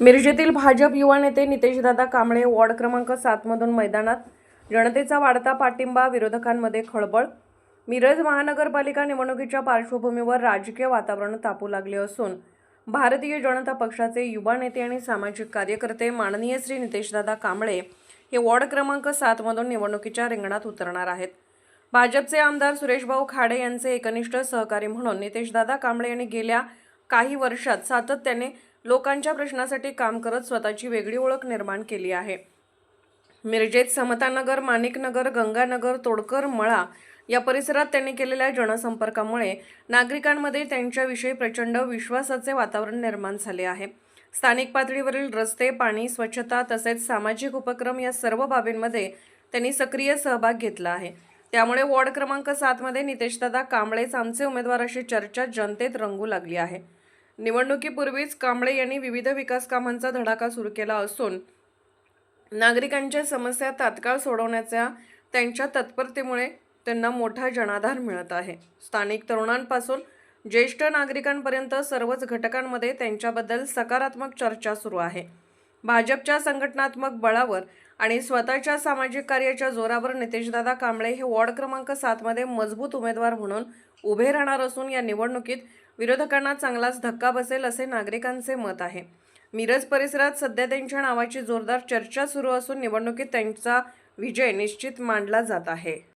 मिरजेतील भाजप युवा नेते नितेशदादा कांबळे वॉर्ड क्रमांक सातमधून मैदानात. जनतेचा वाढता पाठिंबा विरोधकांमध्ये खळबळ. मिरज महानगरपालिका निवडणुकीच्या पार्श्वभूमीवर राजकीय वातावरण तापू लागले असून भारतीय जनता पक्षाचे युवा नेते आणि सामाजिक कार्यकर्ते माननीय श्री नितेशदादा कांबळे हे वॉर्ड क्रमांक सातमधून निवडणुकीच्या रिंगणात उतरणार आहेत. भाजपचे आमदार सुरेशभाऊ खाडे यांचे एकनिष्ठ सहकारी म्हणून नितेशदादा कांबळे यांनी गेल्या काही वर्षात सातत्याने लोकांच्या प्रश्नासाठी काम करत स्वतःची वेगळी ओळख निर्माण केली आहे. मिरजेत समतानगर माणिकनगर गंगानगर तोडकर मळा या परिसरात त्यांनी केलेल्या जनसंपर्कामुळे नागरिकांमध्ये त्यांच्याविषयी प्रचंड विश्वासाचे वातावरण निर्माण झाले आहे. स्थानिक पातळीवरील रस्ते पाणी स्वच्छता तसेच सामाजिक उपक्रम या सर्व बाबींमध्ये त्यांनी सक्रिय सहभाग घेतला आहे. त्यामुळे वॉर्ड क्रमांक सातमध्ये नितेशदादा कांबळेच आमचे उमेदवार अशी चर्चा जनतेत रंगू लागली आहे. निवडणुकीपूर्वीच कांबळे यांनी विविध विकास कामांचा धडाका सुरू केला असून नागरिकांच्या समस्या तात्काळ सोडवण्याच्या त्यांच्या तत्परतेमुळे त्यांना मोठा जनाधार मिळत आहे. स्थानिक तरुणांपासून ज्येष्ठ नागरिकांपर्यंत सर्वच घटकांमध्ये त्यांच्याबद्दल सकारात्मक चर्चा सुरू आहे. भाजपच्या संघटनात्मक बळावर आणि स्वतःच्या सामाजिक कार्याच्या जोरावर नितेशदादा कांबळे हे वॉर्ड क्रमांक सातमध्ये मजबूत उमेदवार म्हणून उभे राहणार असून या निवडणुकीत विरोधकांना चांगलाच धक्का बसेल असे नागरिकांचे मत आहे. मिरज परिसरात सध्या त्यांच्या नावाची जोरदार चर्चा सुरू असून निवडणुकीत त्यांचा विजय निश्चित मानला जात आहे.